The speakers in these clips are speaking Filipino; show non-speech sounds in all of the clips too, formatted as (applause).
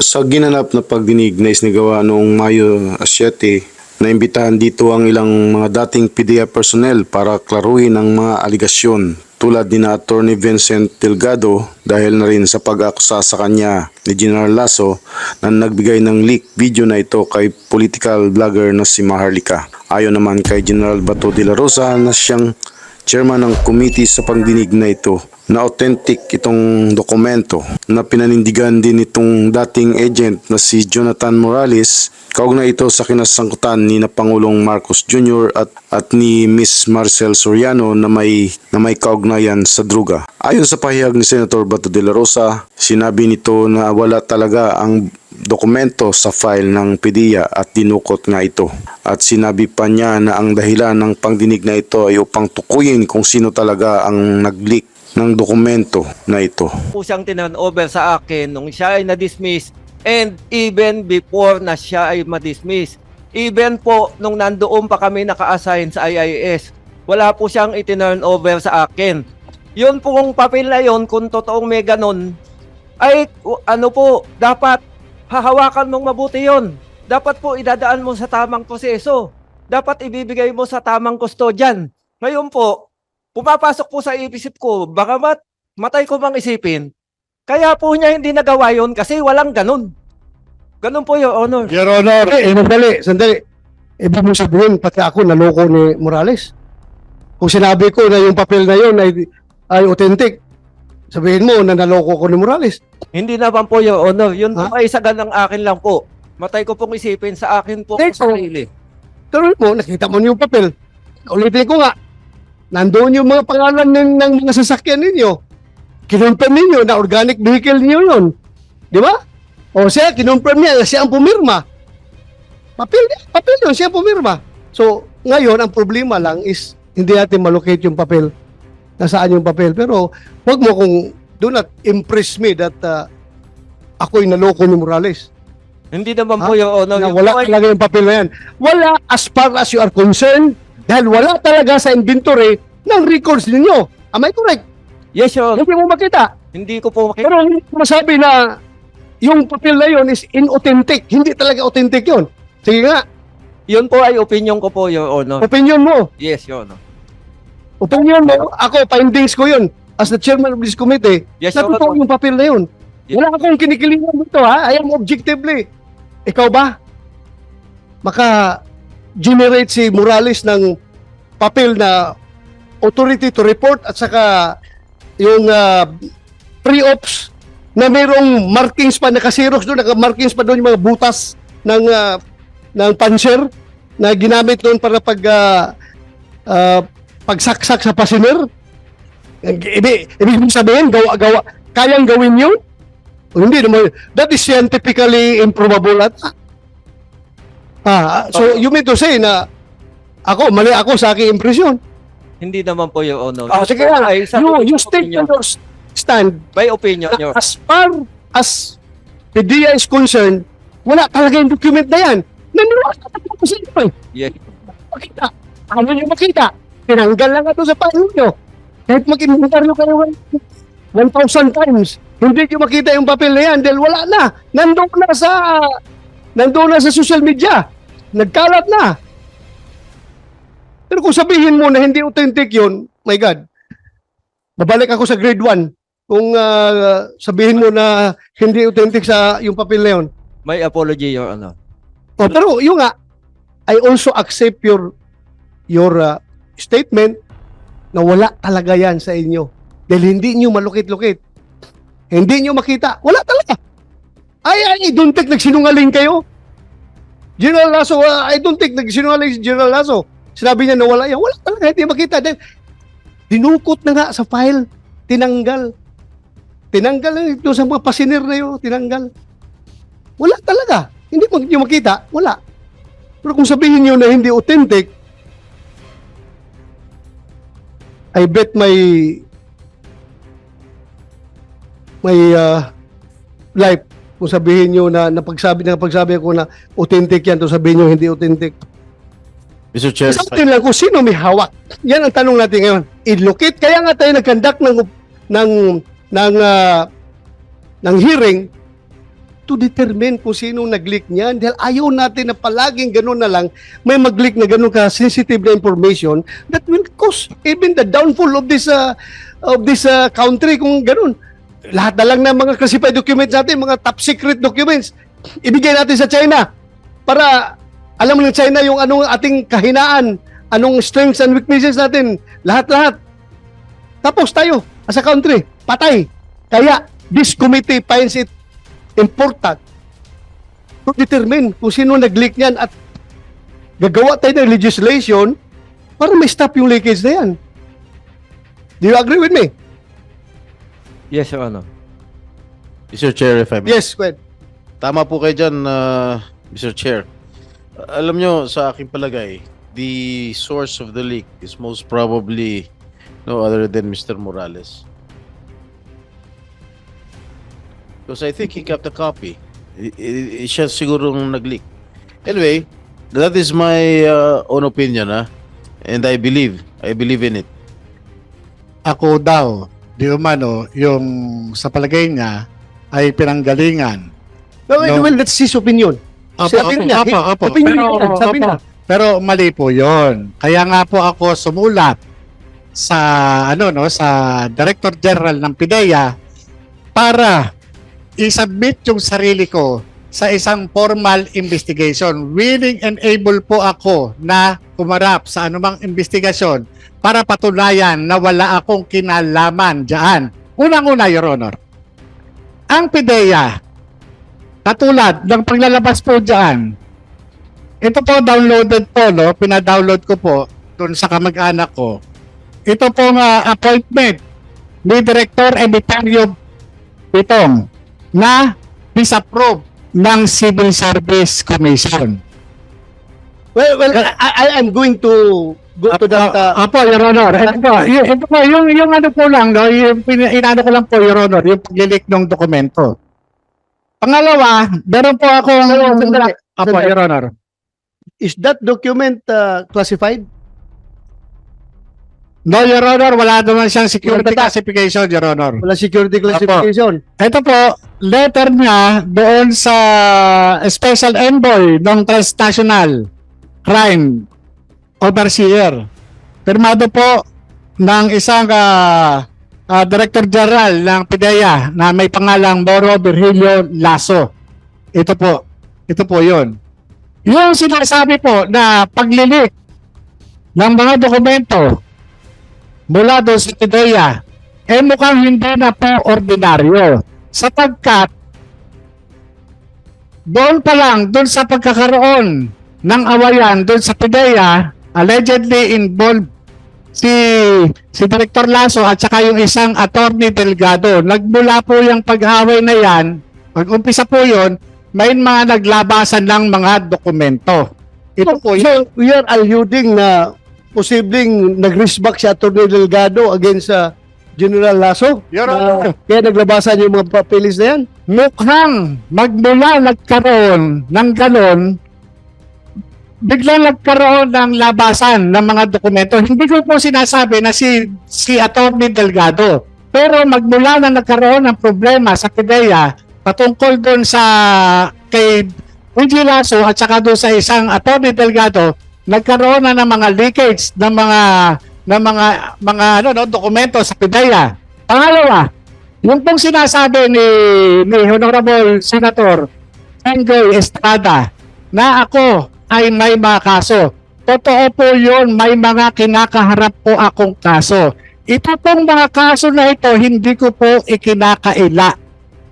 Sa ginanap na pagdinig na isnagawa noong Mayo 7, naimbitahan dito ang ilang mga dating PDEA personnel para klaruhin ang mga aligasyon tulad ni na Attorney Vincent Delgado dahil na rin sa pag-akusa sa kanya ni General Lasso na nagbigay ng leak video na ito kay political vlogger na si Maharlika. Ayon naman kay General Bato de la Rosa na siyang chairman ng committee sa pagdinig na ito na authentic itong dokumento na pinanindigan din itong dating agent na si Jonathan Morales kaugnay ito sa kinasangkutan ni na Pangulong Marcos Jr. at at ni Miss Marcel Soriano na may na may kaugnayan sa druga. Ayon sa pahayag ni Senator Bato de la Rosa, sinabi nito na wala talaga ang dokumento sa file ng PDEA at dinukot nga ito. At sinabi pa niya na ang dahilan ng pangdinig na ito ay upang tukuyin kung sino talaga ang nag-leak ng dokumento na ito. po siyang tinan over sa akin nung siya ay na-dismiss and even before na siya ay ma-dismiss. Even po nung nandoon pa kami naka-assign sa IIS, wala po siyang itinurn over sa akin. Yun pong papel na yun, kung totoong may ganun, ay ano po, dapat hahawakan mong mabuti yon. Dapat po idadaan mo sa tamang proseso. Dapat ibibigay mo sa tamang kustodyan. Ngayon po, pumapasok po sa isip ko, baka mat, matay ko bang isipin, kaya po niya hindi nagawa yon kasi walang ganun. Ganun po, Your Honor. Your Honor, eh, sandali, sandali. Ibig mo sabihin, pati ako naloko ni Morales. Kung sinabi ko na yung papel na yun ay, ay authentic, sabihin mo na naloko ko ni Morales. Hindi naman po, Your Honor. Yun po Ha? ay sa ganang akin lang po. Matay ko pong isipin sa akin po you. sarili. Pero mo, nakita mo yung papel. Ulitin ko nga, nandoon yung mga pangalan ng, ng mga sasakyan ninyo. Kinonfirm ninyo na organic vehicle niyo yun. Di ba? O siya, kinonfirm niya na siya ang pumirma. Papel, papel yun, siya ang pumirma. So, ngayon, ang problema lang is hindi natin malocate yung papel. Nasaan yung papel. Pero, wag mo kung do not impress me that uh, ako'y naloko ni Morales Hindi naman Ha? po, Your Honor. na wala talaga yung papel na yan. Wala as far as you are concerned dahil wala talaga sa inventory ng records ninyo. Am I correct? Yes, Your Honor. Hindi mo makita. Hindi ko po makita. Pero hindi ko masabi na yung papel na yun is inauthentic. Hindi talaga authentic yun. Sige nga, Yun po ay opinion ko po, Your Honor. opinion mo. Yes, Your Honor. Opinion mo. Ako, findings ko yun. As the chairman of this committee, Yes, na totoo yung papel na yun. Yes. Wala akong kinikilingan dito ha. I am objectively. Ikaw ba? Maka generate si Morales ng papel na authority to report at saka yung ah, pre-ops na mayroong markings pa, naka-xerox doon, naka-markings pa doon yung mga butas ng, ah, ng panser na ginamit doon para pag ah, ah, pagsaksak sa passenger. Ibig, ibig sabihin, gawa, gawa, kayang gawin yun? Hindi naman, that is scientifically improbable at ah, so you mean to say na ako, mali ako sa aking impresyon. Hindi naman po, Your Honor. Yun sige nga, ay sa you, you opinion. state your stand By opinion, na Your as far as the DIA is concerned, wala talaga yung document na yan. Naniwala ka talaga sa inyo eh. Yes. Makita. Ano nyo makita? Tinanggal lang ito sa paano nyo. Kahit mag-inventaryo kayo 1,000 times, hindi nyo makita yung papel na yan dahil wala na. Nandun na sa nandun na sa social media. Nagkalat na. Pero kung sabihin mo na hindi authentic yun, my God, babalik ako sa grade 1 kung ah, sabihin mo na hindi authentic sa yung papel na yun. My apology, Your Honor. Oh, pero yung nga, I also accept your your uh, statement na wala talaga yan sa inyo. Dahil hindi nyo malukit-lukit. Hindi nyo makita. Wala talaga. Ay, ay, don't think nagsinungaling kayo. General Lasso, uh, I don't think nagsinungaling si General Lasso. Sinabi niya na wala yan. Wala talaga, hindi makita. Dahil dinukot na nga sa file. Tinanggal. Tinanggal na ito sa mga pasiner na yun. Tinanggal. Wala talaga. Hindi mo nyo makita. Wala. Pero kung sabihin nyo na hindi authentic, I bet may may uh, life kung sabihin nyo na napagsabi na pagsabi ko na authentic yan, to sabihin nyo hindi authentic. Mr. Chair, Sa atin lang kung sino may hawak. Yan ang tanong natin ngayon. I-locate. Kaya nga tayo nag-conduct ng ng ng ah, ng hearing to determine kung sino nag-leak niyan dahil ayaw natin na palaging ganun na lang may mag-leak na ganun ka sensitive na information that will cause even the downfall of this uh, of this uh, country kung ganun. Lahat na lang ng mga classified documents natin, mga top secret documents, ibigay natin sa China para alam ng China yung anong ating kahinaan, anong strengths and weaknesses natin, lahat-lahat. Tapos tayo, as a country, patay. Kaya, this committee finds it important to determine kung sino nag-leak niyan at gagawa tayo ng legislation para may stop yung leakage na yan. Do you agree with me? Yes, Your Honor. Mr. Chair, if I may. Yes, Gwen. Tama po kayo dyan, uh, Mr. Chair. Alam nyo, sa aking palagay, the source of the leak is most probably no other than Mr. Morales. Because I think he kept a copy. Siya sigurong nag-leak. Anyway, that is my uh, own opinion, ha? And I believe, I believe in it. ako daw, di umano, yung sa palagay niya ay pinanggalingan. Well, No. well, that's his opinion. Opo, Sabi opo, niya, opo, opo. opinion Pero, niya, sabi opo. niya. Pero mali po yon. Kaya nga po ako sumulat sa ano no sa Director General ng PIDEA para i-submit yung sarili ko sa isang formal investigation. Willing and able po ako na kumarap sa anumang investigasyon para patunayan na wala akong kinalaman diyan. Unang-una, Your Honor, ang PIDEA, katulad ng paglalabas po diyan, ito po downloaded po, no? Pina-download ko po doon sa kamag-anak ko. Ito po nga appointment ni Director Emitario Pitong na disapprove ng Civil Service Commission. Well, well, I, I- I'm going to go to that. Uh, Apo, Your Honor. Ito ito po yung, yung ano po lang, no? yung inano ko lang po, Your Honor, yung paglilik ng dokumento. Pangalawa, meron po akong... Sandali, Apo. Your Honor. is that document uh, classified? No, Your Honor, wala naman siyang security classification, Your Honor. Wala security classification. Ito po, letter niya doon sa Special Envoy ng Transnational Crime Overseer. Firmado po ng isang ah, ah, Director General ng PIDEA na may pangalang Moro Virgilio Lasso. Ito po. Ito po yun. Yung sinasabi po na paglilik ng mga dokumento mula doon sa PIDEA eh mukhang hindi na po ordinaryo sapagkat doon pa lang, doon sa pagkakaroon ng awayan doon sa PIDEA, allegedly involved si si Director Lasso at saka yung isang attorney Delgado. Nagmula po yung pag-away na yan, pag-umpisa po yon may mga naglabasan ng mga dokumento. Ito po yun. So, we are alluding na posibleng nag-riskback si Atty. Delgado against uh, General Lasso. Your Honor. kaya naglabasan yung mga papeles na yan. mukhang magmula nagkaroon ng ganon, biglang nagkaroon ng labasan ng mga dokumento. Hindi ko po sinasabi na si, si Atty. Delgado. Pero magmula na nagkaroon ng problema sa PIDEA patungkol doon sa kay Luigi Lasso at saka doon sa isang Atty. Delgado, nagkaroon na ng mga leakage ng mga ng mga mga ano no dokumento sa PIDEA. Pangalawa, yung pong sinasabi ni, ni Honorable Senator Engoy Estrada na ako ay may mga kaso. Totoo po yun, may mga kinakaharap po akong kaso. Ito pong mga kaso na ito, hindi ko po ikinakaila.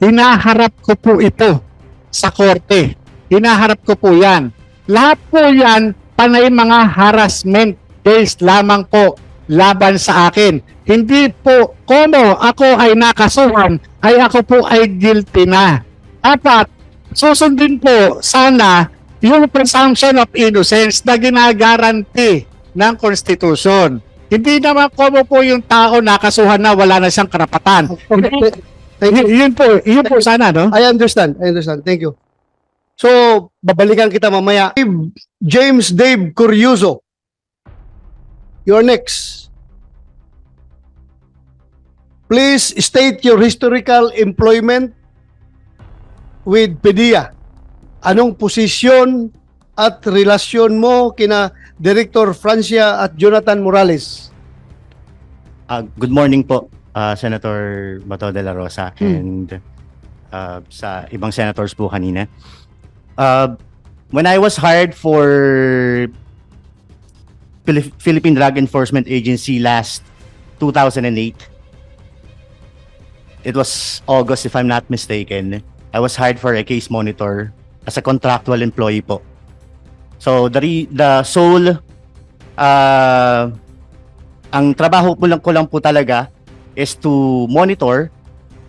Hinaharap ko po ito sa korte. Hinaharap ko po yan. Lahat po yan, panay mga harassment based lamang po laban sa akin. Hindi po, komo ako ay nakasuhan, ay ako po ay guilty na. Apat, susundin po sana yung presumption of innocence na ginagaranti ng Constitution. Hindi naman komo po yung tao nakasuhan na wala na siyang karapatan. (laughs) Okay. Thank you. Yun po, yun po sana, no? I understand. I understand. Thank you. So, babalikan kita mamaya. James Dave Curioso. You're next. Please state your historical employment with PDEA? Anong posisyon at relasyon mo kina Director Francia at Jonathan Morales? Ah, good morning po, ah, Senator Bato de la Rosa and ah, sa ibang senators po kanina. Ah, when I was hired for Philippine Drug Enforcement Agency last 2008, it was August if I'm not mistaken, I was hired for a case monitor as a contractual employee po. So the re- the sole uh, ang trabaho po lang ko lang po talaga is to monitor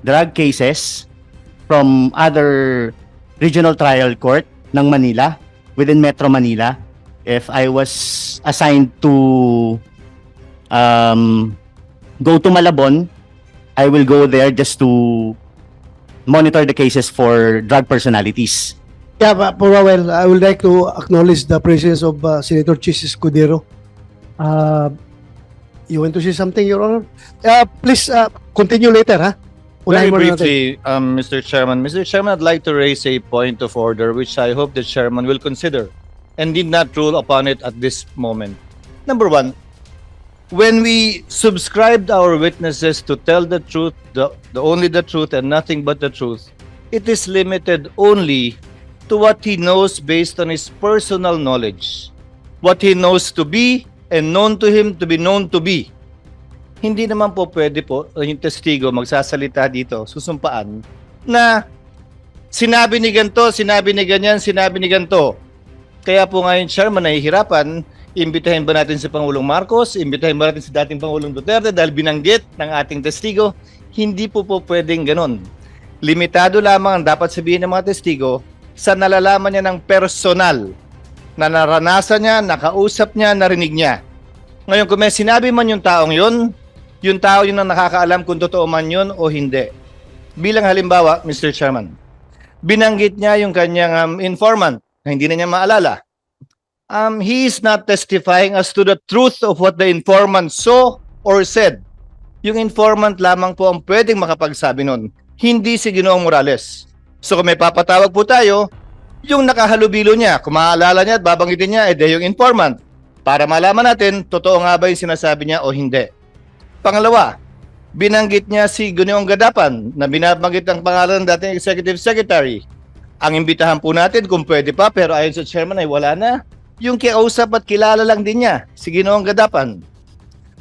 drug cases from other regional trial court ng Manila within Metro Manila if I was assigned to um, go to Malabon I will go there just to monitor the cases for drug personalities Yeah, but well, I would like to acknowledge the presence of uh, Senator Chis Escudero. Uh, you want to say something, Your Honor? Uh, please uh, continue later, ha? Unahin Very mo natin. briefly, um, Mr. Chairman. Mr. Chairman, I'd like to raise a point of order which I hope the chairman will consider and did not rule upon it at this moment. Number one, when we subscribed our witnesses to tell the truth, the, the only the truth and nothing but the truth, it is limited only to what he knows based on his personal knowledge. What he knows to be and known to him to be known to be hindi naman po pwede po yung testigo magsasalita dito, susumpaan, na sinabi ni ganito, sinabi ni ganyan, sinabi ni ganito. Kaya po ngayon, Chairman, nahihirapan, imbitahin ba natin si Pangulong Marcos, imbitahin ba natin si dating Pangulong Duterte dahil binanggit ng ating testigo, hindi po po pwedeng ganon. Limitado lamang ang dapat sabihin ng mga testigo sa nalalaman niya ng personal na naranasan niya, nakausap niya, narinig niya. Ngayon, kung may sinabi man yung taong yun, yung tao yun ang nakakaalam kung totoo man yun o hindi. Bilang halimbawa, Mr. Chairman, binanggit niya yung kanyang um, informant na hindi na niya maalala. Um, he is not testifying as to the truth of what the informant saw or said. Yung informant lamang po ang pwedeng makapagsabi nun, hindi si Ginoong Morales. So kung may papatawag po tayo, yung nakahalubilo niya, kung maaalala niya at babanggitin niya, de yung informant para malaman natin totoo nga ba yung sinasabi niya o hindi. Pangalawa, binanggit niya si Guneong Gadapan na binabanggit ang pangalan ng dating Executive Secretary. Ang imbitahan po natin kung pwede pa pero ayon sa chairman ay wala na. Yung kiausap at kilala lang din niya, si Ginoong Gadapan.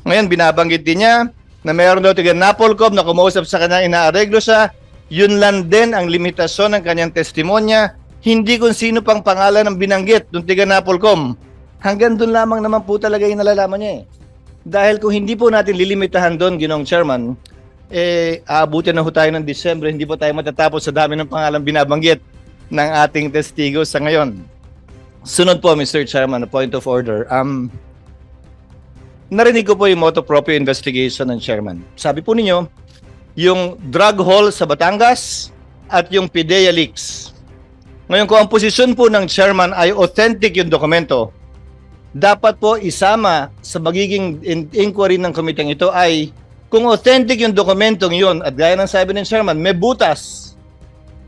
Ngayon, binabanggit din niya na mayroon daw tiga Napolcom na kumausap sa kanya, inaareglo siya. Yun lang din ang limitasyon ng kanyang testimonya. Hindi kung sino pang pangalan ng binanggit ng tiga Napolcom. Hanggang doon lamang naman po talaga yung nalalaman niya eh. Dahil kung hindi po natin lilimitahan doon, ginong chairman, eh, aabutin na ho tayo ng Disyembre, hindi po tayo matatapos sa dami ng pangalan binabanggit ng ating testigo sa ngayon. Sunod po, Mr. Chairman, a point of order. Um, narinig ko po yung motu proprio investigation ng chairman. Sabi po ninyo, yung drug haul sa Batangas at yung PIDEA leaks. Ngayon, kung ang posisyon po ng chairman ay authentic yung dokumento, dapat po isama sa magiging in- inquiry ng komiteng ito ay kung authentic yung dokumentong yun at gaya ng sabi ng chairman, may butas.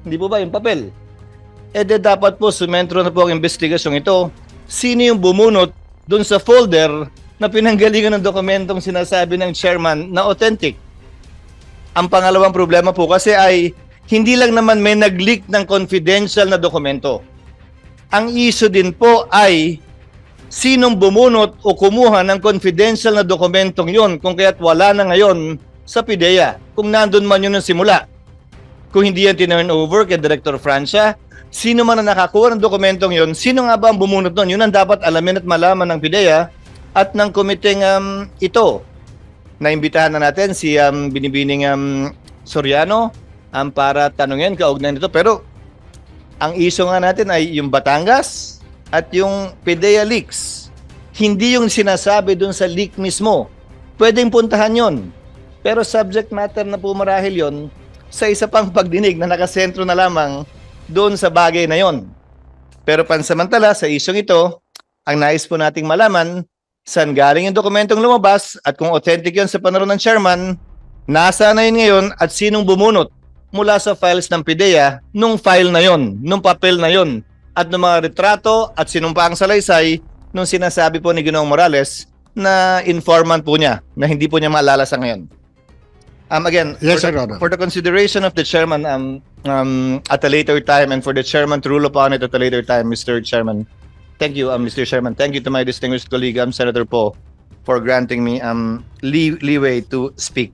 Hindi po ba yung papel? E de dapat po sumentro na po ang investigasyong ito. Sino yung bumunot dun sa folder na pinanggalingan ng dokumentong sinasabi ng chairman na authentic? Ang pangalawang problema po kasi ay hindi lang naman may nag-leak ng confidential na dokumento. Ang issue din po ay sinong bumunot o kumuha ng confidential na dokumentong yon kung kaya't wala na ngayon sa PIDEA kung nandun man yun ng simula. Kung hindi yan tinurn over kay Director Francia, sino man ang nakakuha ng dokumentong yon, sino nga ba ang bumunot nun? Yun ang dapat alamin at malaman ng PIDEA at ng komiteng um, ito. Naimbitahan na natin si um, Binibining um, Soriano um, para tanungin kaugnay nito. Pero ang issue nga natin ay yung Batangas, at yung PDEA leaks, hindi yung sinasabi dun sa leak mismo. Pwedeng puntahan yon. Pero subject matter na po marahil yon sa isa pang pagdinig na nakasentro na lamang doon sa bagay na yon. Pero pansamantala sa isyong ito, ang nais po nating malaman saan galing yung dokumentong lumabas at kung authentic yon sa panaron ng chairman, nasa na yun ngayon at sinong bumunot mula sa files ng PIDEA nung file na yon, nung papel na yon, at ng mga retrato at sinumpaang salaysay nung sinasabi po ni Ginoong Morales na informant po niya na hindi po niya maalala sa ngayon. Um, again, Yes, for, the, for the consideration of the chairman um, um, at a later time and for the chairman to rule upon it at a later time, Mr. Chairman, thank you, um, Mr. Chairman. Thank you to my distinguished colleague, um, Senator Poe, for granting me um, lee- leeway to speak.